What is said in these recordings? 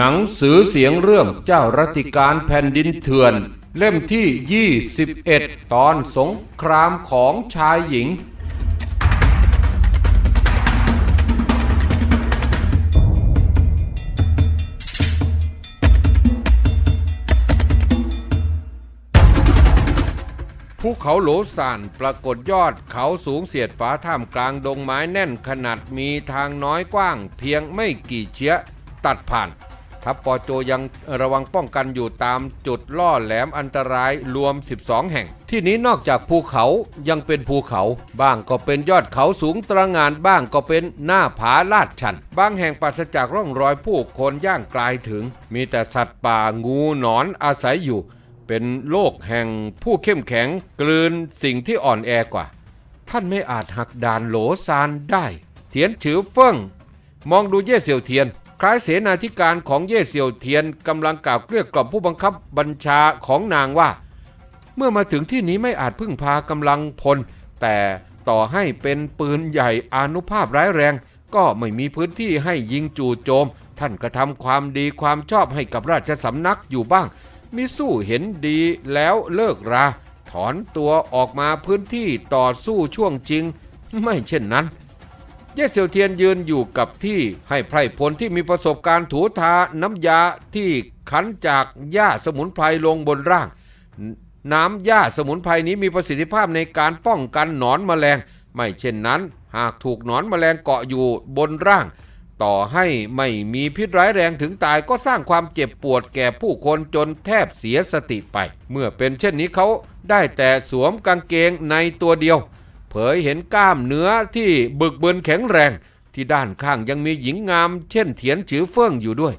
หนังสือเสียงเรื่องเจ้ารัติการแผ่นดินเถื่อน เล่มที่ 21 ตอนสงครามของชายหญิง ภูเขาโหลซานปรากฏยอดเขาสูงเสียดฟ้าท่ามกลางดงไม้แน่นขนาดมีทางน้อยกว้างเพียงไม่กี่เชื้ยตัดผ่าน ทัพปอโจยังระวังป้องกันอยู่ตามจุดล่อแหลมอันตรายรวม 12 แห่ง ที่นี้นอกจากภูเขายังเป็นภูเขา บ้างก็เป็นยอดเขาสูงตระงานบ้างก็เป็นหน้าผาลาดชัน บางแห่งปราศจากร่องรอยผู้คนย่างไกลถึง มีแต่สัตว์ป่างูหนอนอาศัยอยู่ เป็นโลกแห่งผู้เข้มแข็ง กลืนสิ่งที่อ่อนแอกว่า ท่านไม่อาจหักด่านโหลซานได้ เทียนฉือเฟิ่งมองดูเย่เสี่ยวเทียน คล้ายเสนาธิการของเย่เสี่ยวเทียนกำลังกล่าวเกลี้ยกล่อมผู้บังคับบัญชาของนางว่า เมื่อมาถึงที่นี้ไม่อาจพึ่งพากำลังพล แต่ต่อให้เป็นปืนใหญ่อานุภาพร้ายแรง ก็ไม่มีพื้นที่ให้ยิงจู่โจม ท่านกระทำความดีความชอบให้กับราชสำนักอยู่บ้าง มิสู้เห็นดีแล้วเลิกรา ถอนตัวออกมาพื้นที่ต่อสู้ช่วงจริง ไม่เช่นนั้น เย่เซียวเทียนยืนอยู่กับที่ให้ไพรพลที่มีประสบการณ์ถูทาน้ำยาที่ขันจากหญ้าสมุนไพรลงบนร่าง น้ำหญ้าสมุนไพรนี้มีประสิทธิภาพในการป้องกันหนอนแมลง ไม่เช่นนั้น หากถูกหนอนแมลงเกาะอยู่บนร่าง ต่อให้ไม่มีพิษร้ายแรงถึงตายก็สร้างความเจ็บปวดแก่ผู้คนจนแทบเสียสติไป เมื่อเป็นเช่นนี้เขาได้แต่สวมกางเกงในตัวเดียว เผยเห็นกล้ามเนื้อที่บึกบึนแข็งแรง ที่ด้านข้างยังมีหญิงงาม เช่นเถียนฉือเฟิ่องอยู่ด้วย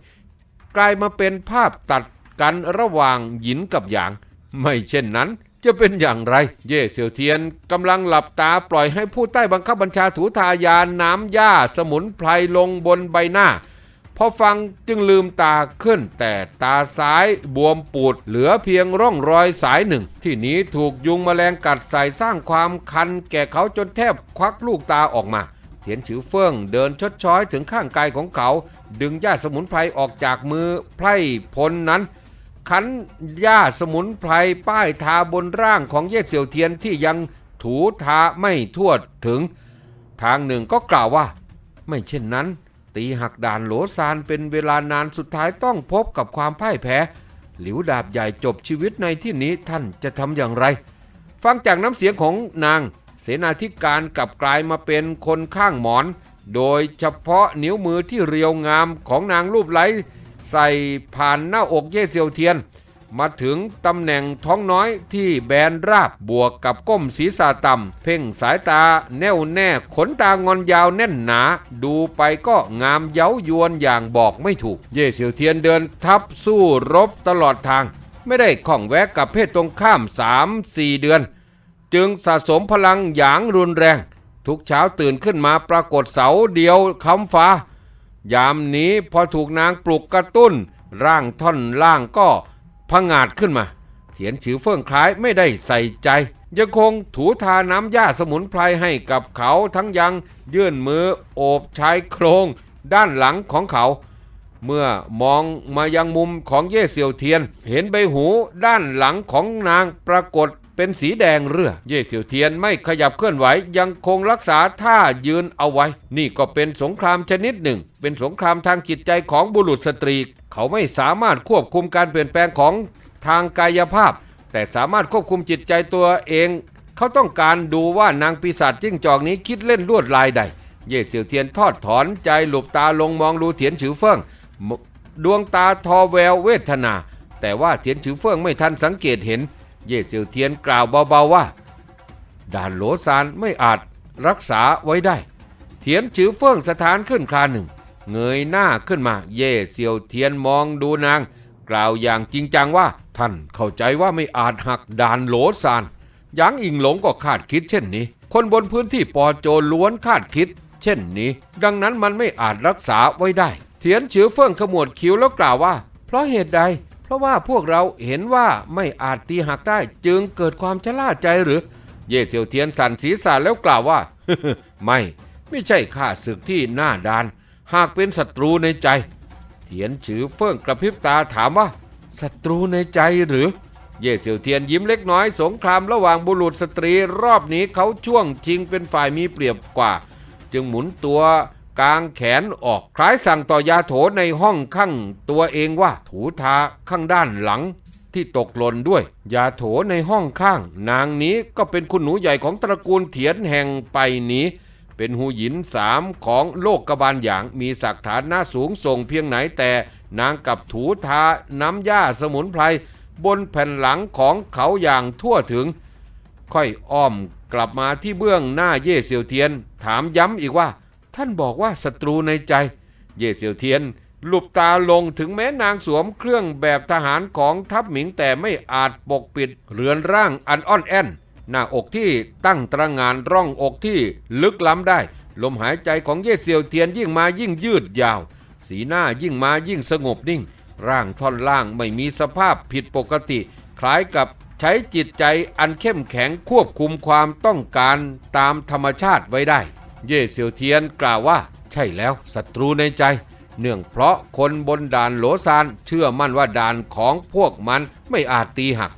กลายมาเป็นภาพตัดกันระหว่างหยินกับหยาง ไม่เช่นนั้นจะเป็นอย่างไร เย่เซียวเทียนกำลังหลับตาปล่อยให้ผู้ใต้บังคับบัญชาถูทายาน้ำหญ้าสมุนไพรลงบนใบหน้า พอฟังจึงลืมตาขึ้น แต่ตาซ้ายบวมปูดเหลือเพียงร่องรอยสายหนึ่ง ที่นี้ถูกยุงแมลงกัดใส่สร้างความคันแก่เขาจนแทบควักลูกตาออกมาเทียนฉือเฟิ่งเดินชดช้อยถึงข้างกายของเขา ดึงหญ้าสมุนไพรออกจากมือไพร่พลนั้นขันหญ้าสมุนไพรป้ายทาบนร่างของเย่เสี่ยวเทียนที่ยังถูทาไม่ทั่วถึง ทางหนึ่งก็กล่าวว่า ไม่เช่นนั้น ตีหักด่านโหลซานเป็นเวลานานสุดท้ายต้องพบกับความพ่ายแพ้ หลิวดาบใหญ่จบชีวิตในที่นี้ท่านจะทำอย่างไร ฟังจากน้ำเสียงของนาง เสนาธิการกลับกลายมาเป็นคนข้างหมอน โดยเฉพาะนิ้วมือที่เรียวงามของนางรูปไล้ใส่ผ่านหน้าอกเย่เซียวเทียน มาถึงตำแหน่งท้องน้อยที่แบนราบบวกกับก้มศีรษะต่ำเพ่งสายตาแน่วแน่ขนตางอนยาวแน่นหนา ดูไปก็งามเย้ายวนอย่างบอกไม่ถูก เย่เซียวเทียนเดินทับสู้รบตลอดทาง ไม่ได้ข้องแวะกับเพศตรงข้าม 3-4 เดือน จึงสะสมพลังหยางรุนแรง ทุกเช้าตื่นขึ้นมาปรากฏเสาเดียวคำฟ้า ยามนี้พอถูกนางปลุกกระตุ้น ร่างท่อนล่างก็ พงาดขึ้นมาเถียนฉือเฟื่องคล้ายไม่ได้ใส่ใจ ยังคงถูทาน้ำหญ้าสมุนไพรให้กับเขาทั้งยังยื่นมือโอบชายโครง ด้านหลังของเขา เมื่อมองมายังมุมของเย่เซียวเทียน เห็นใบหูด้านหลังของนางปรากฏ เป็นสีแดงเรือ เย่เซี่ยวเทียนไม่ขยับเคลื่อนไหวยังคงรักษาท่ายืนเอาไว้ นี่ก็เป็นสงครามชนิดหนึ่ง เป็นสงครามทางจิตใจของบุรุษสตรี เขาไม่สามารถควบคุมการเปลี่ยนแปลงของทางกายภาพ แต่สามารถควบคุมจิตใจตัวเอง เขาต้องการดูว่านางปีศาจจิ้งจอกนี้คิดเล่นลวดลายใด เย่เซี่ยวเทียนทอดถอนใจหลบตาลงมองดูเถียนฉือเฟิงดวงตาทอแววเวทนา แต่ว่าเทียนฉือเฟิงไม่ทันสังเกตเห็น เย่เซียวเทียนกล่าวเบาๆว่า ด่านโหลซานไม่อาจรักษาไว้ได้ เทียนฉือเฟิ่องสถานขึ้นคราหนึ่ง เงยหน้าขึ้นมา เย่เซียวเทียนมองดูนาง กล่าวอย่างจริงจังว่า ท่านเข้าใจว่าไม่อาจหักด่านโหลซานยางอิงหลงก็คาดคิดเช่นนี้ คนบนพื้นที่ปอโจล้วนคาดคิด เช่นนี้ ดังนั้นมันไม่อาจรักษาไว้ได้ เทียนฉือเฟิ่องขมวดคิ้วแล้วกล่าวว่า เพราะเหตุใด ราะว่าพวกเราเห็นว่าไม่อาจตีหักได้จึงเกิดความชะล่าใจหรือ เย่เซียวเทียนสั่นศีรษะแล้วกล่าวว่า ไม่ ไม่ใช่ข้าศึกที่หน้าดาน หากเป็นศัตรูในใจเถียนฉือเฟิ่องกระพริบตาถามว่าศัตรูในใจหรือ เย่เสี่ยวเทียนยิ้มเล็กน้อยสงครามระหว่างบุรุษสตรีรอบนี้เขาช่วงชิงเป็นฝ่ายมีเปรียบกว่า จึงหมุนตัว กางแขนออก คล้ายสั่งต่อยาโถในห้องข้างตัวเองว่าถูทาข้างด้านหลังที่ตกหล่นด้วย ยาโถในห้องข้าง นางนี้ก็เป็นคุณหนูใหญ่ของตระกูลเถียนแห่งไปนี้ เป็นหูหยินสามของโลกกบาลอย่างมีศักดิ์ฐานหน้าสูงส่งเพียงไหนแต่นางกับถูทาน้ำย่าสมุนไพรบนแผ่นหลังของเขาอย่างทั่วถึง ค่อยอ้อมกลับมาที่เบื้องหน้าเย่เซียวเทียน ถามย้ำอีกว่า ท่านบอกว่าศัตรูในใจ เย่เซียวเทียนหลุบตาลงถึงแม้นางสวมเครื่องแบบทหารของทัพหมิงแต่ไม่อาจปกปิดเรือนร่างอันอ่อนแอนหน้าอกที่ตั้งตระงานร่องอกที่ลึกล้ำได้ ลมหายใจของเย่เซียวเทียนยิ่งมายิ่งยืดยาว สีหน้ายิ่งมายิ่งสงบนิ่ง ร่างท่อนล่างไม่มีสภาพผิดปกติ คล้ายกับใช้จิตใจอันเข้มแข็งควบคุมความต้องการตามธรรมชาติไว้ได้ เย่เซียวเทียนกล่าวว่า ใช่แล้วศัตรูในใจ เนื่องเพราะคนบนด่านโหลซานเชื่อมั่นว่าด่านของพวกมันไม่อาจตีหัก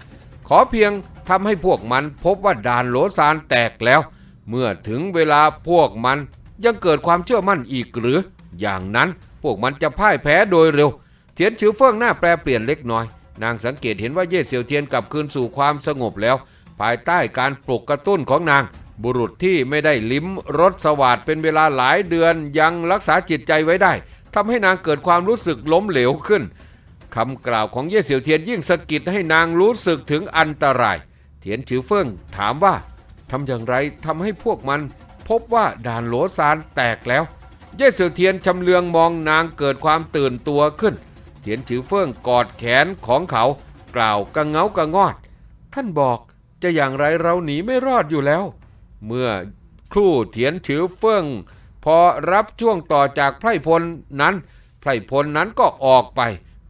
ขอเพียงทำให้พวกมันพบว่าด่านโหลซานแตกแล้ว เมื่อถึงเวลาพวกมันยังเกิดความเชื่อมั่นอีกหรือ อย่างนั้นพวกมันจะพ่ายแพ้โดยเร็ว เทียนชือเฟิ่งหน้าแปรเปลี่ยนเล็กน้อย นางสังเกตเห็นว่าเย่เซียวเทียนกลับคืนสู่ความสงบแล้ว ภายใต้การปลุกกระตุ้นของนาง บุรุษที่ไม่ได้ลิ้มรสสวัสดเป็นเวลาหลายเดือนยังรักษาจิตใจไว้ได้ทำให้นางเกิดความรู้สึกล้มเหลวขึ้นคำกล่าวของเย่เสี่ยวเทียนยิ่งสะกิดให้นางรู้สึกถึงอันตราย เทียนฉือเฟิ่งถามว่าทำอย่างไรทำให้พวกมัน พบว่าด่านโหลซานแตกแล้ว เย่เสี่ยวเทียนชำเลืองมองนางเกิดความตื่นตัวขึ้น เทียนฉือเฟิ่งกอดแขนของเขา กล่าวกระเงากระงอด ท่านบอกจะอย่างไรเราหนีไม่รอดอยู่แล้ว เมื่อครู่เทียนฉือเฟิ่อง พอรับช่วงต่อจากไพรพลนั้น ไพรพลนั้นก็ออกไป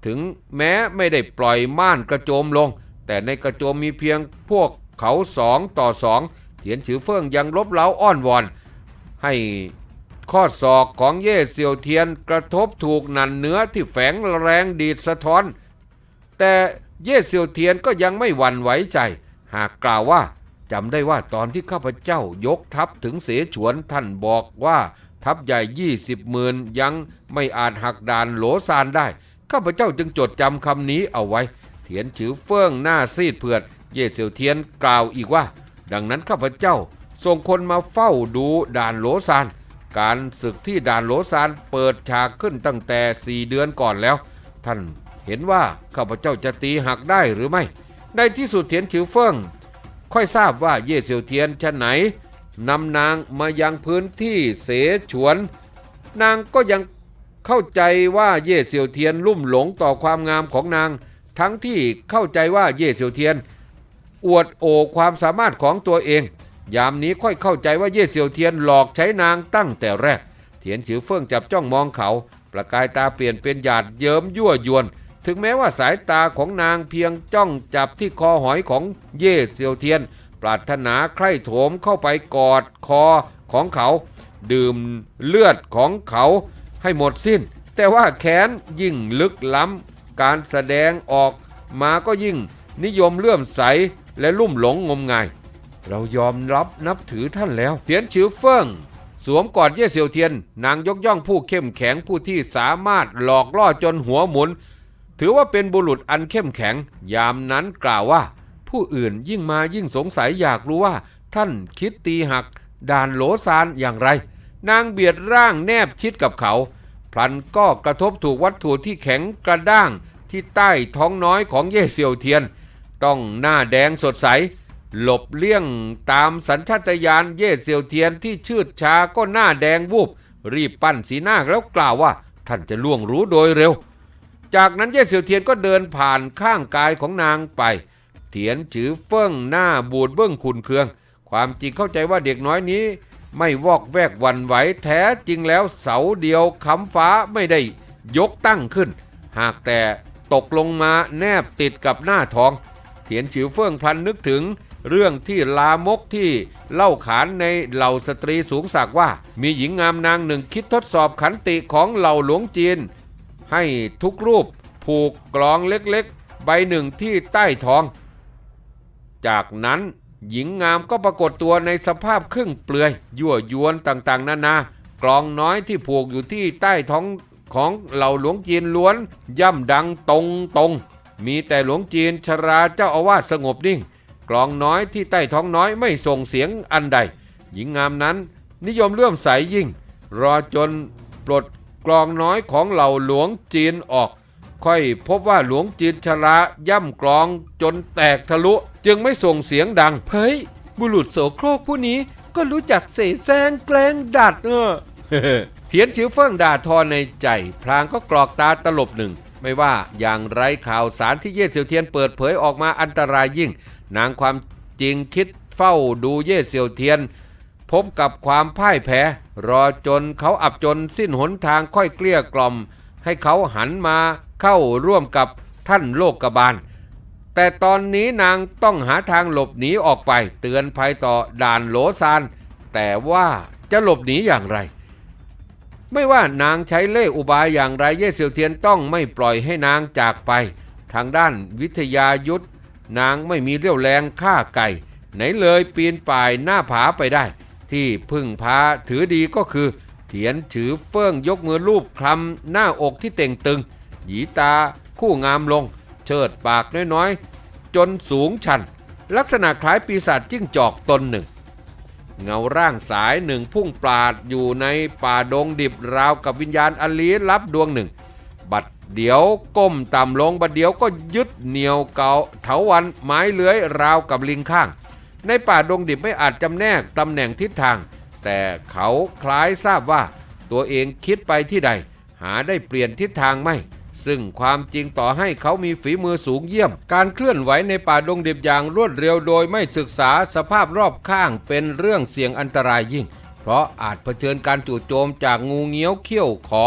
ถึงแม้ไม่ได้ปล่อยม่านกระโจมลง แต่ในกระโจมมีเพียงพวกเขาสองต่อสองเถียนฉือเฟิ่องยังลบเล้าอ้อนวอน ให้ข้อศอกของเย่เซียวเทียนกระทบถูกหนันเนื้อที่แฝงแรงดีดสะท้อน แต่เย่เซียวเทียนก็ยังไม่หวั่นไหวใจ หากกล่าวว่า จำได้ว่าตอนที่ข้าพเจ้ายกทัพถึงเสฉวนท่านบอกว่าทัพใหญ่ยี่สิบหมื่นยังไม่อาจหักด่านโหลซานได้ ข้าพเจ้าจึงจดจำคำนี้เอาไว้ เถียนฉือเฟิ่องหน้าซีดเผือด เย่เซียวเทียนกล่าวอีกว่า ดังนั้นข้าพเจ้าส่งคนมาเฝ้าดูด่านโหลซาน การศึกที่ด่านโหลซานเปิดฉากขึ้นตั้งแต่4เดือนก่อนแล้ว ท่านเห็นว่าข้าพเจ้าจะตีหักได้หรือไม่ ในที่สุดเทียนฉือเฟิ่อง ค่อยทราบว่าเย่เซียวเทียนชะไหนนำนางมายังพื้นที่เสฉวน นางก็ยังเข้าใจว่าเย่เซียวเทียนลุ่มหลงต่อความงามของนาง ทั้งที่เข้าใจว่าเย่เซียวเทียน อวดโอความสามารถของตัวเอง ยามนี้ค่อยเข้าใจว่าเย่เซียวเทียนหลอกใช้นางตั้งแต่แรก เทียนฉือเฟิ่งจับจ้องมองเขา ประกายตาเปลี่ยนเป็นหยาดเยิ้มยั่วยวน ถึงแม้ว่าสายตาของนางเพียงจ้องจับที่คอหอยของเย่เซียวเทียน ปรารถนาใคร่โถมเข้าไปกอดคอของเขา ดื่มเลือดของเขาให้หมดสิ้น แต่ว่าแขนยิ่งลึกล้ำ การแสดงออกมาก็ยิ่งนิยมเลื่อมใสและลุ่มหลงงมงาย เรายอมรับนับถือท่านแล้วเทียนฉือเฟิ่งสวมกอดเย่เซียวเทียน นางยกย่องผู้เข้มแข็งผู้ที่สามารถหลอกล่อจนหัวหมุน ถือว่าเป็นบุรุษอันเข้มแข็ง ยามนั้นกล่าวว่า ผู้อื่นยิ่งมายิ่งสงสัยอยากรู้ว่า ท่านคิดตีหัก ด่านโหลซานอย่างไร นางเบียดร่างแนบชิดกับเขา พลันก็กระทบถูกวัตถุที่แข็งกระด้างที่ใต้ท้องน้อยของเย่เซียวเทียน ต้องหน้าแดงสดใส หลบเลี่ยงตามสัญชาตญาณเย่เซียวเทียนที่ชืดชาก็หน้าแดงวูบรีบปั้นสีหน้าแล้วกล่าวว่า ท่านจะล่วงรู้โดยเร็ว จากนั้นเย่เซียวเทียนก็เดินผ่านข้างกายของนางไป เถียนจือเฟิ่งหน้าบูดเบื้องขุนเคือง ความจริงเข้าใจว่าเด็กน้อยนี้ ไม่วอกแวกวันไหวแท้จริงแล้วเสาเดียวคำฟ้าไม่ได้ยกตั้งขึ้น หากแต่ตกลงมาแนบติดกับหน้าท้อง เถียนฉือเฟิ่งพลันนึกถึง เรื่องที่ลามกที่เล่าขานในเหล่าสตรีสูงศักว่า มีหญิงงามนางหนึ่งคิดทดสอบขันติของเหล่าหลวงจีน ให้ทุกรูปผูกกลองเล็กๆ ใบหนึ่งที่ใต้ท้อง จากนั้นหญิงงามก็ปรากฏตัวในสภาพครึ่งเปลือย ยั่วยวนต่างๆ นานากลองน้อยที่ผูกอยู่ที่ใต้ท้องของเหล่าหลวงจีนล้วน ย่ำดังตรงตรงๆมีแต่หลวงจีนชราเจ้าอาวาสสงบนิ่ง กลองน้อยที่ใต้ท้องน้อยไม่ส่งเสียงอันใด หญิงงามนั้นนิยมเลื่อมใสยิ่ง รอจนปลด กลองน้อยของเหล่าหลวงจีนออก ค่อยพบว่าหลวงจีนชราย่ำกลองจนแตกทะลุ จึงไม่ส่งเสียงดังเฮ้ยบุรุษโสโครกผู้นี้ก็รู้จักเสแสร้งแกล้งดัดเออเทียนชิวเฟิ่งด่าทอในใจ พลางก็กรอกตาตลบหนึ่ง ไม่ว่าอย่างไรข่าวสารที่เย่เซียวเทียนเปิดเผยออกมาอันตรายยิ่ง นางความจริงคิดเฝ้าดูเย่เซียวเทียน พบกับความพ่ายแพ้รอจนเขาอับจนสิ้นหนทางค่อยเกลี้ยกล่อม ให้เขาหันมาเข้าร่วมกับท่านโลกกบาล แต่ตอนนี้นางต้องหาทางหลบหนีออกไป เตือนภัยต่อด่านโหลซาน แต่ว่าจะหลบหนีอย่างไร ไม่ว่านางใช้เล่ห์อุบายอย่างไรเย่เซียวเทียนต้องไม่ปล่อยให้นางจากไป ทางด้านวิทยายุทธนางไม่มีเรี่ยวแรงฆ่าไก่ ไหนเลยปีนป่ายหน้าผาไปได้ ที่พึ่งพาถือดีก็คือ เถียนถือเฟื่องยกมือลูบคลำหน้าอกที่เต่งตึง หยีตาคู่งามลง เชิดปากน้อยๆ จนสูงชัน ลักษณะคล้ายปีศาจจิ้งจอกตนหนึ่ง เงาร่างสายหนึ่งพุ่งปราดอยู่ในป่าดงดิบราวกับวิญญาณอลีลับดวงหนึ่ง บัดเดี๋ยวก้มต่ำลงบัดเดี๋ยวก็ยึดเหนียวเกาเถาวันไม้เลื้อยราวกับลิงข้าง ในป่าดงดิบไม่อาจจำแนกตำแหน่งทิศทาง แต่เขาคล้ายทราบว่า ตัวเองคิดไปที่ใด หาได้เปลี่ยนทิศทางไม่ซึ่งความจริงต่อให้เขามีฝีมือสูงเยี่ยม การเคลื่อนไหวในป่าดงดิบอย่างรวดเร็วโดยไม่ศึกษาสภาพรอบข้างเป็นเรื่องเสี่ยงอันตรายยิ่ง เพราะอาจเผชิญการจู่โจมจากงูเงี้ยวเขี้ยวขอ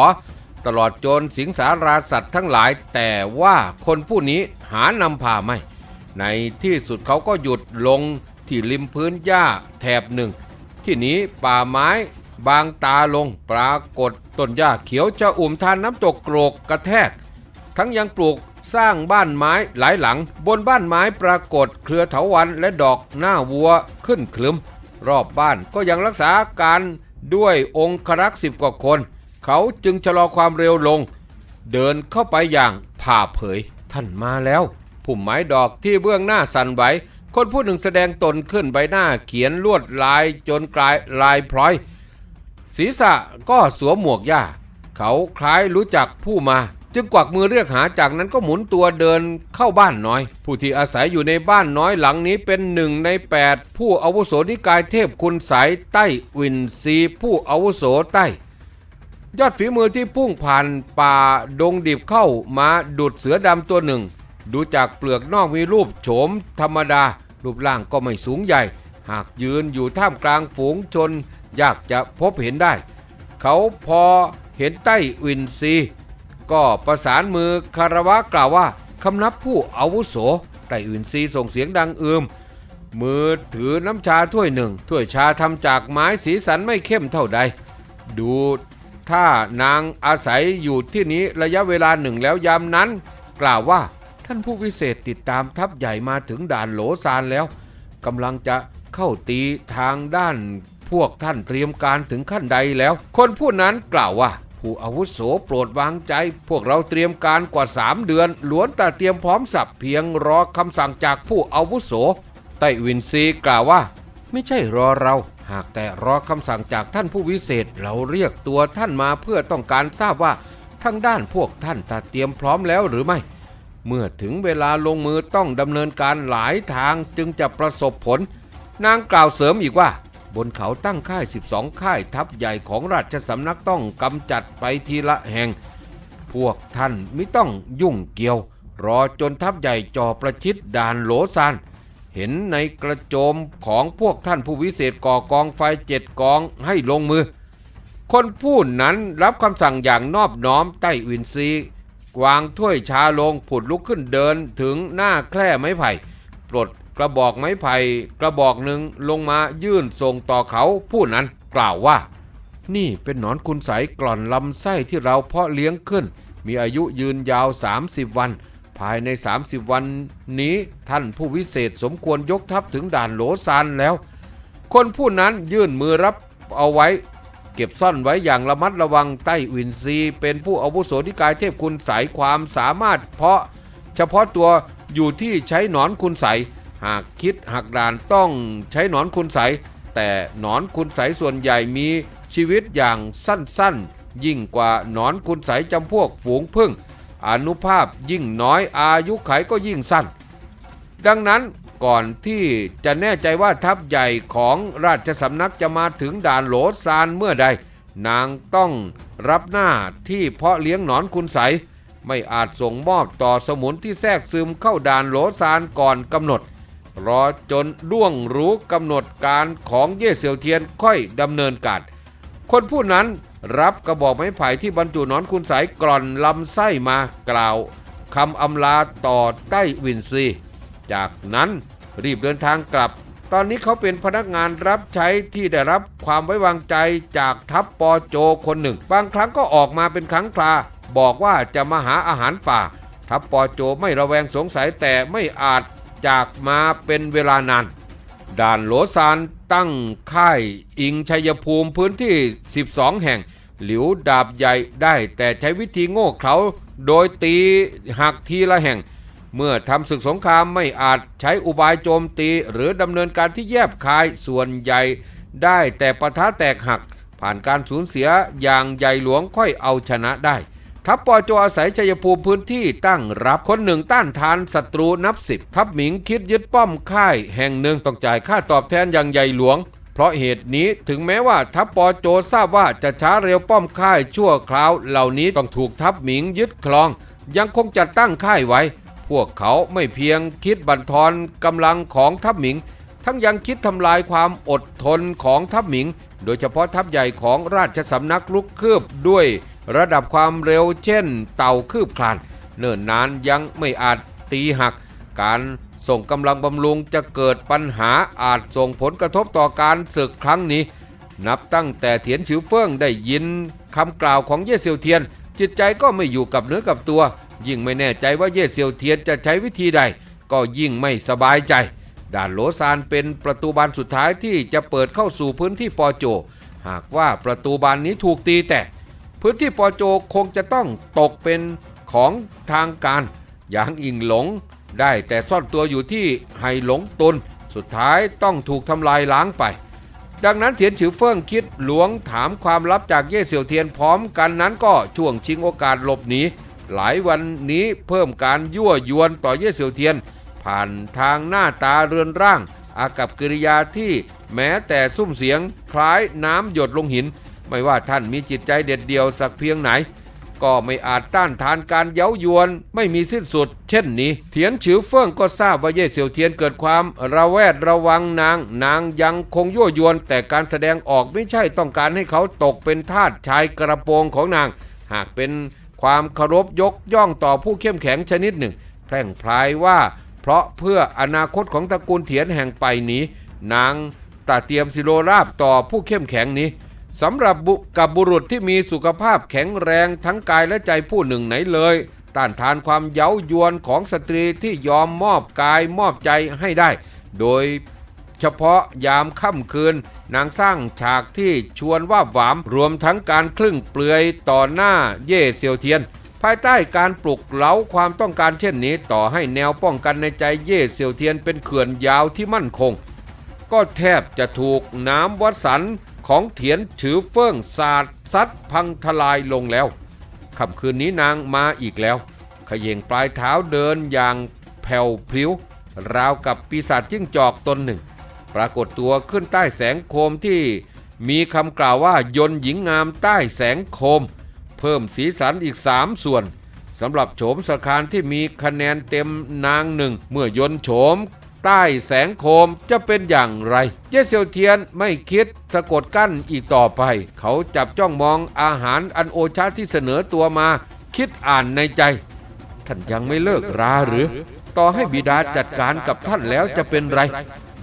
ตลอดจนสิงสาราสัตว์ทั้งหลาย แต่ว่าคนผู้นี้หานำพาไม่ ในที่สุดเขาก็หยุดลง ที่ริมพื้นหญ้าแถบหนึ่ง ที่นี้ป่าไม้บางตาลงปรากฏต้นหญ้าเขียวจะอุ่มทานน้ำตกโกรกกระแทก ทั้งยังปลูกสร้างบ้านไม้หลายหลัง บนบ้านไม้ปรากฏเครือเถาวันและดอกหน้าวัวขึ้นคลึม รอบบ้านก็ยังรักษาการด้วยองครักษ์สิบกว่าคน เขาจึงชะลอความเร็วลง เดินเข้าไปอย่างผ่าเผย ท่านมาแล้วพุ่มไม้ดอกที่เบื้องหน้าสั่นไหว คนผู้หนึ่งแสดงตนขึ้นใบหน้าเขียนลวดลายจนกลายลายพร้อย ศีรษะก็สวมหมวกหญ้าเขาคล้ายรู้จักผู้มา จึงกวักมือเรียกหาจากนั้นก็หมุนตัวเดินเข้าบ้านน้อย ผู้ที่อาศัยอยู่ในบ้านน้อยหลังนี้เป็นหนึ่งใน 8 ผู้อาวุโสนิกายเทพคุณสายใต้วินซีผู้อาวุโสใต้ ยอดฝีมือที่พุ่งผ่านป่าดงดิบเข้ามาดุดเสือดำตัวหนึ่ง ดูจากเปลือกนอกมีรูปโฉมธรรมดา รูปร่างก็ไม่สูงใหญ่ หากยืนอยู่ท่ามกลางฝูงชน ยากจะพบเห็นได้ เขาพอเห็นใต้วินซี ก็ประสานมือคารวะกล่าวว่าคำนับผู้อาวุโสไต้วินซีส่งเสียงดังเอืมมือถือน้ำชาถ้วยหนึ่งถ้วยชาทำจากไม้สีสันไม่เข้มเท่าใด ดูถ้านางอาศัยอยู่ที่นี้ระยะเวลาหนึ่งแล้วยามนั้น กล่าวว่า ท่านผู้วิเศษติดตามทัพใหญ่มาถึงด่านโหลซานแล้วกำลังจะเข้าตีทางด้านพวกท่านเตรียมการถึงขั้นใดแล้ว คนผู้นั้นกล่าวว่า ผู้อาวุโสโปรดวางใจ พวกเราเตรียมการกว่า3เดือนล้วนแต่เตรียมพร้อมสับเพียงรอคำสั่งจากผู้อาวุโสไต้วินซีกล่าวว่า ไม่ใช่รอเรา หากแต่รอคำสั่งจากท่านผู้วิเศษเราเรียกตัวท่านมาเพื่อต้องการทราบว่าทางด้านพวกท่านตัดเตรียมพร้อมแล้วหรือไม่ เมื่อถึงเวลาลงมือต้องดำเนินการหลายทางจึงจะประสบผล นางกล่าวเสริมอีกว่า บนเขาตั้งค่าย 12 ค่ายทัพใหญ่ของราชสำนักต้องกำจัดไปทีละแห่ง พวกท่านไม่ต้องยุ่งเกี่ยว รอจนทัพใหญ่จ่อประชิดด่านโหลซานเห็นในกระโจมของพวกท่านผู้วิเศษก่อกองไฟเจ็ดกองให้ลงมือ คนผู้นั้นรับคำสั่งอย่างนอบน้อมใต้วินซี วางถ้วยชาลงผุดลุกขึ้นเดินถึงหน้าแคร่ไม้ไผ่ ปลดกระบอกไม้ไผ่กระบอกหนึ่งลงมายื่นส่งต่อเขาผู้นั้นกล่าวว่า นี่เป็นหนอนคุณใสยกล่อนลำไส้ที่เราเพาะเลี้ยงขึ้น มีอายุยืนยาว 30 วัน ภายใน 30 วันนี้ท่านผู้วิเศษสมควรยกทัพถึงด่านโหลซานแล้ว คนผู้นั้นยื่นมือรับเอาไว้ เก็บซ่อนไว้อย่างระมัดระวังใต้วินซีเป็นผู้อาวุโสที่กายเทพคุณใสยความสามารถ เพาะเฉพาะตัวอยู่ที่ใช้หนอนคุณใสหากคิดหักด่านต้องใช้หนอนคุณใสแต่หนอนคุณใสส่วนใหญ่มีชีวิตอย่างสั้นๆ ยิ่งกว่าหนอนคุณใสจำพวกฝูงพึ่งอนุภาพยิ่งน้อยอายุไขก็ยิ่งสั้น ดังนั้น ก่อนที่จะแน่ใจว่าทัพใหญ่ของราชสำนักจะมาถึงด่านโหลซานเมื่อใด นางต้องรับหน้าที่เพาะเลี้ยงหนอนคุณใส ไม่อาจส่งมอบต่อสมุนที่แทรกซึมเข้าด่านโหลซานก่อนกำหนด รอจนล่วงรู้กำหนดการของเย่เซียวเทียนค่อยดำเนินการ คนผู้นั้นรับกระบอกไม้ไผ่ที่บรรจุหนอนคุณใสยกล่อนลำไส้มากล่าวคำอำลาต่อใต้วินซี จากนั้นรีบเดินทางกลับ ตอนนี้เขาเป็นพนักงานรับใช้ที่ได้รับความไว้วางใจจากทัพปอโจคนหนึ่ง บางครั้งก็ออกมาเป็นครั้งคราบอกว่าจะมาหาอาหารป่า ทัพปอโจไม่ระแวงสงสัยแต่ไม่อาจจากมาเป็นเวลานานด่านโหลซานตั้งค่ายอิงชัยภูมิพื้นที่ 12 แห่ง หลิวดาบใหญ่ได้แต่ใช้วิธีโง่เขลาโดยตีหักทีละแห่ง เมื่อทำศึกสงครามไม่อาจใช้อุบายโจมตีหรือดำเนินการที่แยบคายส่วนใหญ่ ได้แต่ปะทะแตกหัก ผ่านการสูญเสียอย่างใหญ่หลวงค่อยเอาชนะได้ทัพปอโจอาศัยชัยภูมิพื้นที่ตั้งรับคนหนึ่งต้านทานศัตรูนับสิบทัพหมิงคิดยึดป้อมค่ายแห่งหนึ่งต้องจ่ายค่าตอบแทนอย่างใหญ่หลวง เพราะเหตุนี้ถึงแม้ว่าทัพปอโจทราบว่าจะช้าเร็วป้อมค่ายชั่วคราว เหล่านี้ต้องถูกทัพหมิงยึดครอง ยังคงจัดตั้งค่ายไว้ พวกเขาไม่เพียงคิดบั่นทอนกำลังของทัพหมิง ทั้งยังคิดทำลายความอดทนของทัพหมิง โดยเฉพาะทัพใหญ่ของราชสำนักลุกคืบด้วยระดับความเร็วเช่น เต่าคืบคลาน เนิ่นนานยังไม่อาจตีหัก การส่งกำลังบำรุงจะเกิดปัญหาอาจส่งผลกระทบต่อการศึกครั้งนี้ นับตั้งแต่เถียนฉือเฟิ่งได้ยินคำกล่าวของเย่เซียวเทียน จิตใจก็ไม่อยู่กับเนื้อกับตัว ยิ่งไม่แน่ใจว่าเย่เซียวเทียนจะใช้วิธีใด ก็ยิ่งไม่สบายใจ ด่านโหลซานเป็นประตูบานสุดท้ายที่จะเปิดเข้าสู่พื้นที่ปอโจ หากว่าประตูบานนี้ถูกตีแตกพื้นที่ปอโจคงจะต้องตกเป็นของทางการ อย่างอิงหลง ได้แต่ซ่อนตัวอยู่ที่ไห่หลงตุน สุดท้ายต้องถูกทำลายล้างไป ดังนั้นเทียนฉือเฟิ่งคิดหลวงถามความลับจากเย่เสี่ยวเทียนพร้อมกันนั้นก็ช่วงชิงโอกาสหลบหนี หลายวันนี้เพิ่มการยั่วยวนต่อเย่เสี่ยวเทียน ผ่านทางหน้าตาเรือนร่าง อากับกิริยาที่แม้แต่ซุ้มเสียงคล้ายน้ำหยดลงหิน ไม่ว่าท่านมีจิตใจเด็ดเดี่ยวสักเพียงไหน ก็ไม่อาจต้านทานการเย้ายวนไม่มีสิ้นสุด เช่นนี้เทียนฉือเฟิ่งก็ทราบว่าเย่เสี่ยวเทียนเกิดความระแวดระวังนาง นางยังคงยั่วยวน แต่การแสดงออกไม่ใช่ต้องการให้เขาตกเป็นทาสชายกระโปรงของนาง หากเป็น ความเคารพยกย่องต่อผู้เข้มแข็งชนิดหนึ่ง แพร่งพรายว่า เพราะเพื่ออนาคตของตระกูลเถียนแห่งไปนี้ นางตาเตรียมสิโรราบต่อผู้เข้มแข็งนี้สำหรับบุกับบุรุษที่มีสุขภาพแข็งแรงทั้งกายและใจผู้หนึ่งไหนเลย ต้านทานความเย้ายวนของสตรีที่ยอมมอบกายมอบใจให้ได้ โดย ฉพาะยามค่ำคืน นางสร้างฉากที่ชวนว่าหวาม รวมทั้งการคลึ่งเปลือยต่อหน้าเย่เซียวเทียน ภายใต้การปลุกเล้าความต้องการเช่นนี้ต่อให้แนวป้องกันในใจเย่เซียวเทียนเป็นเขื่อนยาวที่มั่นคง ก็แทบจะถูกน้ำวัดสันของเถียนฉือเฟิ่องสาดซัดพังทลายลงแล้วค่ำคืนนี้นางมาอีกแล้วเขย่งปลายเท้าเดินอย่างแผ่วพลิ้ว ราวกับปีศาจจิ้งจอกตนหนึ่ง ปรากฏตัวขึ้นใต้แสงโคมที่มีคำกล่าวว่ายนหญิงงามใต้แสงโคม เพิ่มสีสันอีกสามส่วนสำหรับโฉมสคารที่มีคะแนนเต็มนางหนึ่ง เมื่อยนโฉมใต้แสงโคมจะเป็นอย่างไร เจเซียวเทียนไม่คิดสะกดกั้นอีกต่อไป เขาจับจ้องมองอาหารอันโอชาที่เสนอตัวมา คิดอ่านในใจ ท่านยังไม่เลิกราหรือ ต่อให้บิดาจัดการกับท่านแล้วจะเป็นไร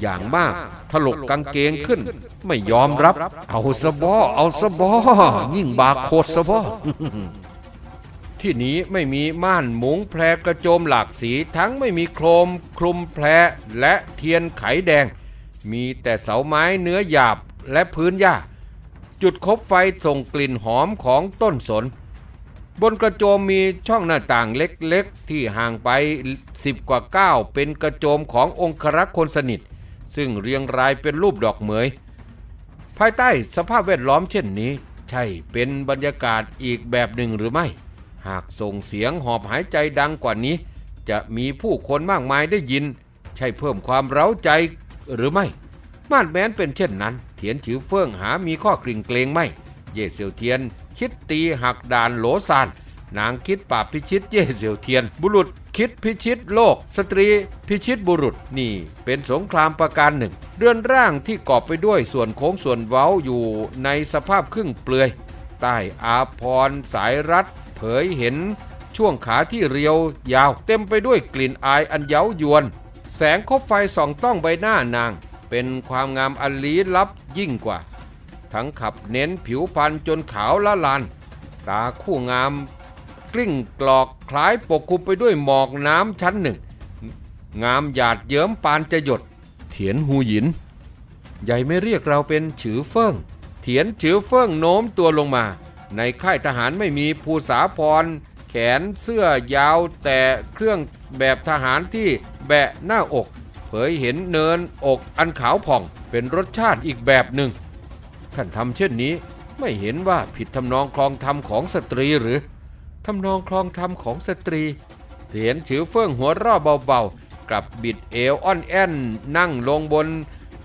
อย่างมาก ถลกกางเกงขึ้น ไม่ยอมรับ เอาสบอเอาสบอยิ่งบาโคดสบอเที่นี้ไม่มีม่านมุงแพรกระโจมหลากสีทั้งไม่มีโครมคลุมแพรและเทียนไขแดง มีแต่เสาไม้เนื้อหยาบและพื้นหญ้า จุดคบไฟส่งกลิ่นหอมของต้นสน บนกระโจมมีช่องหน้าต่างเล็กๆ ที่ห่างไปสิบกว่าก้าวเป็นกระโจมขององครักษ์คนสนิท ซึ่งเรียงรายเป็นรูปดอกเหมย ภายใต้สภาพแวดล้อมเช่นนี้ ใช่เป็นบรรยากาศอีกแบบหนึ่งหรือไม่ หากส่งเสียงหอบหายใจดังกว่านี้ จะมีผู้คนมากมายได้ยิน ใช่เพิ่มความเร้าใจหรือไม่ มาดแม้นเป็นเช่นนั้น เถียนฉือเฟื่องหามีข้อกลิ่งเกรงไม่ เย่เซียวเทียน คิดตีหักดานโหลซาน นางคิดปราบพิชิตเย่เซียวเทียน บุรุษคิดพิชิตโลก สตรีพิชิตบุรุษนี่เป็นสงครามประการหนึ่ง เรือนร่างที่กอบไปด้วยส่วนโค้งส่วนเว้าอยู่ในสภาพครึ่งเปลือย ใต้อาพรสายรัดเผยเห็นช่วงขาที่เรียวยาว เต็มไปด้วยกลิ่นอายอันเย้ายวน แสงคบไฟส่องต้องใบหน้านาง เป็นความงามอันลี้ลับยิ่งกว่า ทั้งขับเน้นผิวพรรณจนขาวละลาน ตาคู่งาม กลิ้งกรอกคล้ายปกคลุมไปด้วยหมอกน้ำชั้นหนึ่ง งามหยาดเยิ้มปานจะหยด เถียนหูหยิน ใหญ่ไม่เรียกเราเป็นฉือเฟิ่ง เถียนฉือเฟิ่งโน้มตัวลงมา ในค่ายทหารไม่มีภูษาพร แขนเสื้อยาวแต่เครื่องแบบทหารที่แบะหน้าอก เผยเห็นเนินอกอันขาวผ่องเป็นรสชาติอีกแบบหนึ่ง ท่านทำเช่นนี้ไม่เห็นว่าผิดทำนองคลองธรรมของสตรีหรือ ทำนองคลองธรรมของสตรีเถียนถือเฟื่องหัวร่อเบาๆ กลับบิดเอวอ่อนแอนนั่งลงบน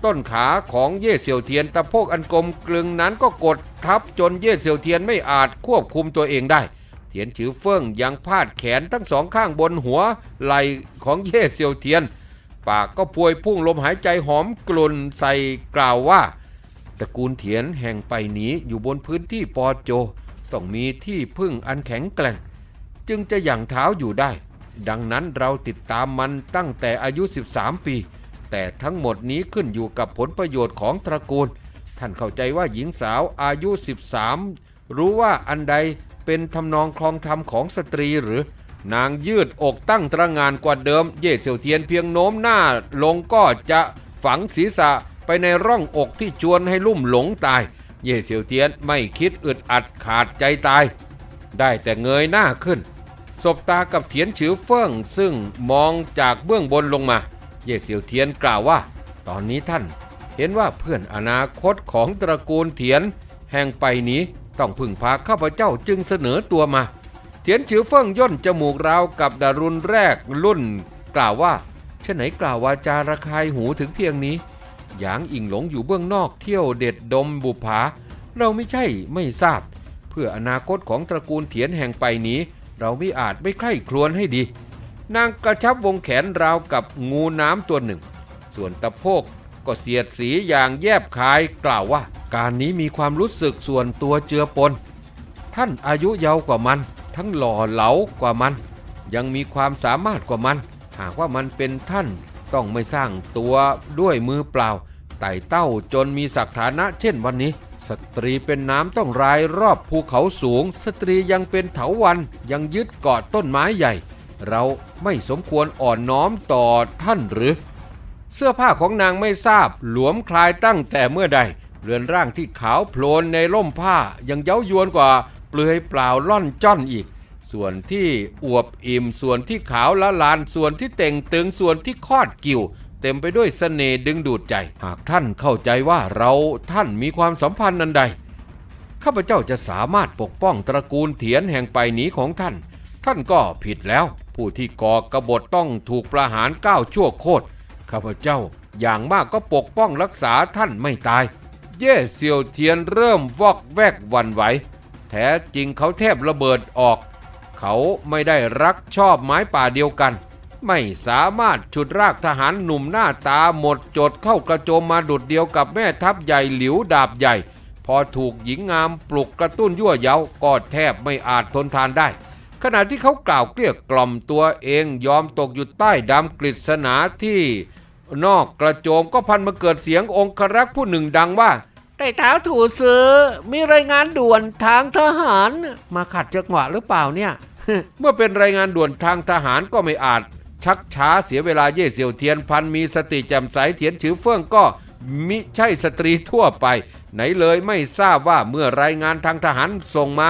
ต้นขาของเย่เสี่ยวเทียนตะโพกอันกลมกลึงนั้นก็กดทับจนเย่เสี่ยวเทียนไม่อาจควบคุมตัวเองได้ เทียนถือเฟื่องยังพาดแขนทั้งสองข้างบนหัวไหล่ของเย่เสี่ยวเทียน ปากก็พวยพุ่งลมหายใจหอมกลุ่นใส่กล่าวว่าตระกูลเถียนแห่งไปนี้อยู่บนพื้นที่ปอโจ ต้องมีที่พึ่งอันแข็งแกร่ง จึงจะหยั่งเท้าอยู่ได้ ดังนั้นเราติดตามมันตั้งแต่อายุ 13 ปี แต่ทั้งหมดนี้ขึ้นอยู่กับผลประโยชน์ของตระกูล ท่านเข้าใจว่าหญิงสาวอายุ 13 รู้ว่าอันใดเป็นทำนองคลองธรรมของสตรีหรือนางยืดอกตั้งตระงานกว่าเดิม เย่เสี่ยวเทียนเพียงโน้มหน้าลงก็จะฝังศีรษะไปในร่องอกที่ชวนให้ลุ่มหลงตาย เย่เสี่ยวเทียนไม่คิดอึดอัดขาดใจตาย ได้แต่เงยหน้าขึ้น สบตากับเทียนฉือเฟิ่งซึ่งมองจากเบื้องบนลงมา เย่เสี่ยวเทียนกล่าวว่า ตอนนี้ท่านเห็นว่าเพื่อนอนาคตของตระกูลเถียน แห่งไปนี้ต้องพึ่งพาข้าพเจ้าจึงเสนอตัวมา เทียนฉือเฟิ่งย่นจมูกราวกับดารุนแรกรุ่น กล่าวว่าเชะไหนกล่าววาจาระคายหูถึงเพียงนี้ หยางอิงหลงอยู่เบื้องนอกเที่ยวเด็ดดมบุภาเราไม่ใช่ไม่ทราบ เพื่ออนาคตของตระกูลเถียนแห่งไปนี้ เราไม่อาจไม่ใคร่ครวญให้ดี นางกระชับวงแขนราวกับงูน้ำตัวหนึ่ง ส่วนตะโพกก็เสียดสีอย่างแยบคายกล่าวว่า การนี้มีความรู้สึกส่วนตัวเจือปน ท่านอายุเยาวกว่ามัน ทั้งหล่อเหลากว่ามัน ยังมีความสามารถกว่ามัน หากว่ามันเป็นท่านต้องไม่สร้างตัวด้วยมือเปล่า ไต่เต้าจนมีศักฐานะเช่นวันนี้ สตรีเป็นน้ำต้องรายรอบภูเขาสูง สตรียังเป็นเถาวันยังยึดเกาะต้นไม้ใหญ่ เราไม่สมควรอ่อนน้อมต่อท่านหรือ เสื้อผ้าของนางไม่ทราบหลวมคลายตั้งแต่เมื่อใด เรือนร่างที่ขาวโพลนในร่มผ้ายังเย้ายวนกว่าเปลือยเปล่าล่อนจ้อนอีกส่วนที่อวบอิ่มส่วนที่ขาวละลานส่วนที่เต่งตึงส่วนที่คอดกิ่ว เต็มไปด้วยเสน่ห์ดึงดูดใจ หากท่านเข้าใจว่าเราท่านมีความสัมพันธ์นันใด ข้าพเจ้าจะสามารถปกป้องตระกูลเถียนแห่งไปหนีของท่าน ท่านก็ผิดแล้ว ผู้ที่ก่อกบฏต้องถูกประหารก้าวชั่วโคตรข้าพเจ้าอย่างมากก็ปกป้องรักษาท่านไม่ตาย เย่เซียวเทียนเริ่มวอกแวกวันไหว แท้จริงเขาแทบระเบิดออก เขาไม่ได้รักชอบไม้ป่าเดียวกัน ไม่สามารถฉุดรากทหารหนุ่มหน้าตาหมดจดเข้ากระโจมมาดุดเดียวกับแม่ทัพใหญ่หลิวดาบใหญ่ พอถูกหญิงงามปลุกกระตุ้นยั่วเย้าก็แทบไม่อาจทนทานได้ ขณะที่เขากล่าวเกลี้ยกล่อมตัวเองยอมตกอยู่ใต้ดำกฤษณาที่ นอกกระโจมก็พันมาเกิดเสียงองครักษ์ผู้หนึ่งดังว่าใต้เท้าถูซื้อ มีรายงานด่วนทางทหาร มาขัดจังหวะหรือเปล่าเนี่ย เมื่อเป็นรายงานด่วนทางทหารก็ไม่อาจ ชักช้าเสียเวลาเย่เสี่ยวเทียนพันมีสติแจ่มใสเทียนฉือเฟื่องก็มิใช่สตรีทั่วไป ไหนเลยไม่ทราบว่าเมื่อรายงานทางทหารส่งมา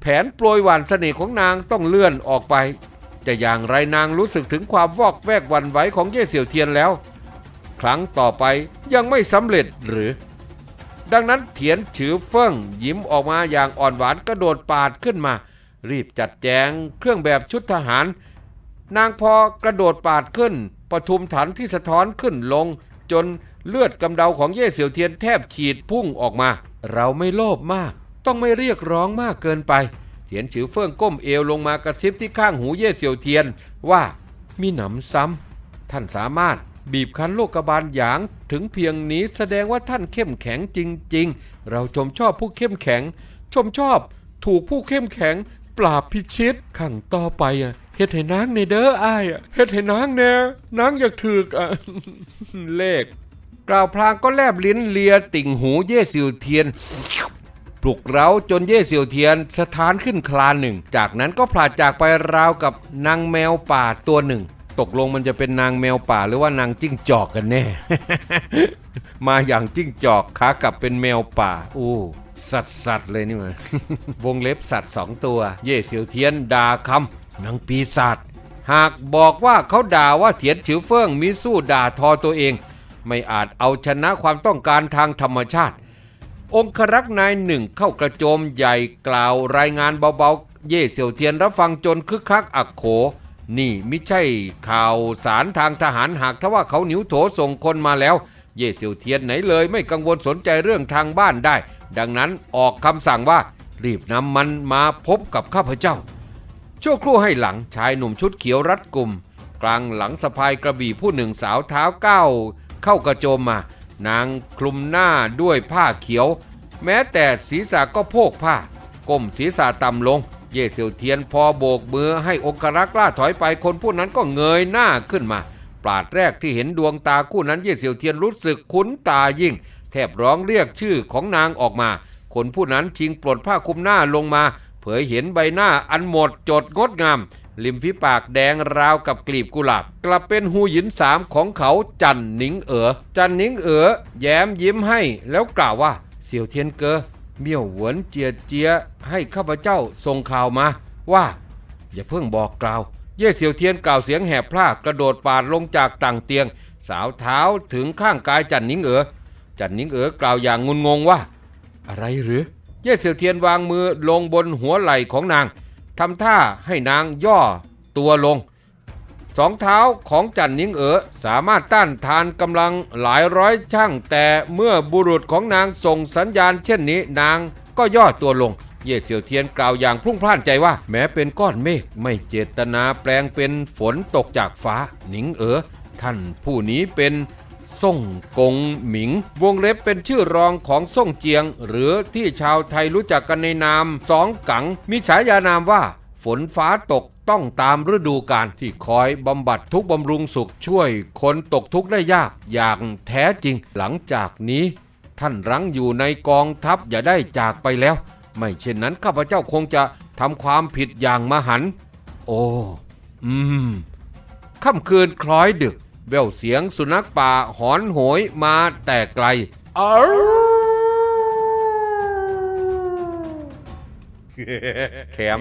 แผนโปรยหวานเสน่ห์ของนางต้องเลื่อนออกไป จะอย่างไรนางรู้สึกถึงความวอกแวกหวันไหวของเย่เสี่ยวเทียนแล้ว ครั้งต่อไปยังไม่สำเร็จหรือ ดังนั้นเถียนฉือเฟิ่องยิ้มออกมาอย่างอ่อนหวานกระโดดปาดขึ้นมา รีบจัดแจงเครื่องแบบชุดทหาร นางพอกระโดดปาดขึ้นปทุมฐานที่สะท้อนขึ้นลง จนเลือดกำเดาของเย่เสี่ยวเทียนแทบฉีดพุ่งออกมา เราไม่โลภมาก ต้องไม่เรียกร้องมากเกินไปเถียนฉือเฟิ่องก้มเอวลงมากระซิบที่ข้างหูเย่เสี่ยวเทียนว่ามีหนำซ้ำท่านสามารถบีบคั้นโลกบาลหยางถึงเพียงนี้แสดงว่าท่านเข้มแข็งจริง ๆ เราชมชอบผู้เข้มแข็ง ชมชอบถูกผู้เข้มแข็ง ปราบพิชิตขังต่อไปอะ เฮ็ดให้นางในเด้ออ้ายอะเฮ็ดให้นางแน่นางอยากถึกอะเลข กล่าวพลางก็แลบลิ้นเลียติ่งหูเย่สิวเทียนปลุกเร้าจนเย่เสี่ยวเทียนสถานขึ้นคลานหนึ่ง จากนั้นก็ผลาดจากไปราวกับนางแมวป่าตัวหนึ่ง ตกลงมันจะเป็นนางแมวป่าหรือว่านางจิ้งจอกกันแน่ มาอย่างจิ้งจอกขากลับเป็นแมวป่าอู้สัตว์สัตว์เลยนี่มันวงเล็บสัตว์สองตัว เย่เสี่ยวเทียนด่าคำ นางปีศาจหากบอกว่าเขาด่าว่าเถียนฉือเฟิงมีสู้ด่าทอตัวเอง ไม่อาจเอาชนะความต้องการทางธรรมชาติ องครักษ์นายหนึ่งเข้ากระโจมใหญ่กล่าวรายงานเบาๆ เย่เสี่ยวเทียนรับฟังจนคึกคักอักโข นี่ไม่ใช่ข่าวสารทางทหารหากทว่าเขาหนิวโถส่งคนมาแล้ว เย่เสี่ยวเทียนไหนเลยไม่กังวลสนใจเรื่องทางบ้านได้ ดังนั้นออกคำสั่งว่ารีบนำมันมาพบกับข้าพเจ้า ชั่วครู่ให้หลังชายหนุ่มชุดเขียวรัดกลุ่ม กลางหลังสะพายกระบี่ผู้หนึ่งสาวเท้าก้าวเข้ากระโจมมา นางคลุมหน้าด้วยผ้าเขียว แม้แต่ศีรษะก็โพกผ้า ก้มศีรษะต่ำลง เย่เสียวเทียนพอโบกมือให้องครักษ์ล่าถอยไปคนผู้นั้นก็เงยหน้าขึ้นมา ปราดแรกที่เห็นดวงตาคู่นั้นเย่เสียวเทียนรู้สึกคุ้นตายิ่ง แทบร้องเรียกชื่อของนางออกมา คนผู้นั้นชิงปลดผ้าคลุมหน้าลงมา ผยเห็นใบหน้าอันหมดจดงดงาม ริมฝีปากแดงราวกับกลีบกุหลาบ กลับเป็นหูหยินสามของเขาจันหนิงเอ๋อจันหนิงเอ๋อแย้มยิ้มให้แล้วกล่าวว่าเสี่ยวเทียนเกอเมี่ยวหวนเจียเจียให้ข้าพเจ้าส่งข่าวมา ว่า อย่าเพิ่งบอกกล่าว เย่เสี่ยวเทียนกล่าวเสียงแหบพลากกระโดดปาดลงจากต่างเตียง สาวเท้าถึงข้างกายจันหนิงเอ๋อจันหนิงเอ๋อกล่าวอย่างงุนงงว่า อะไรหรือ เย่เสี่ยวเทียนวางมือลงบนหัวไหล่ของนางทำท่าให้นางย่อตัวลง สองเท้าของจันนิงเอ๋อสามารถต้านทานกำลังหลายร้อยช่าง แต่เมื่อบุรุษของนางส่งสัญญาณเช่นนี้นางก็ย่อตัวลง เย่เสี่ยวเทียนกล่าวอย่างพุ่งพล่านใจว่า แม้เป็นก้อนเมฆไม่เจตนาแปลงเป็นฝนตกจากฟ้าหนิงเอ๋อท่านผู้นี้เป็น ส่งกงหมิง วงเล็บเป็นชื่อรองของส่งเจียง หรือที่ชาวไทยรู้จักกันในนามสองกัง มีฉายานามว่า ฝนฟ้าตกต้องตามฤดูกาลที่คอยบำบัดทุกบำรุงสุขช่วยคนตกทุกข์ได้ยากอย่างแท้จริง หลังจากนี้ ท่านรั้งอยู่ในกองทัพอย่าได้จากไปแล้ว ไม่เช่นนั้นข้าพเจ้าคงจะทำความผิดอย่างมหัน โอ้ อืมค่ำคืนคล้อยดึก แววเสียงสุนัขป่าหอนโหยมาแต่ไกลอ้าวแถม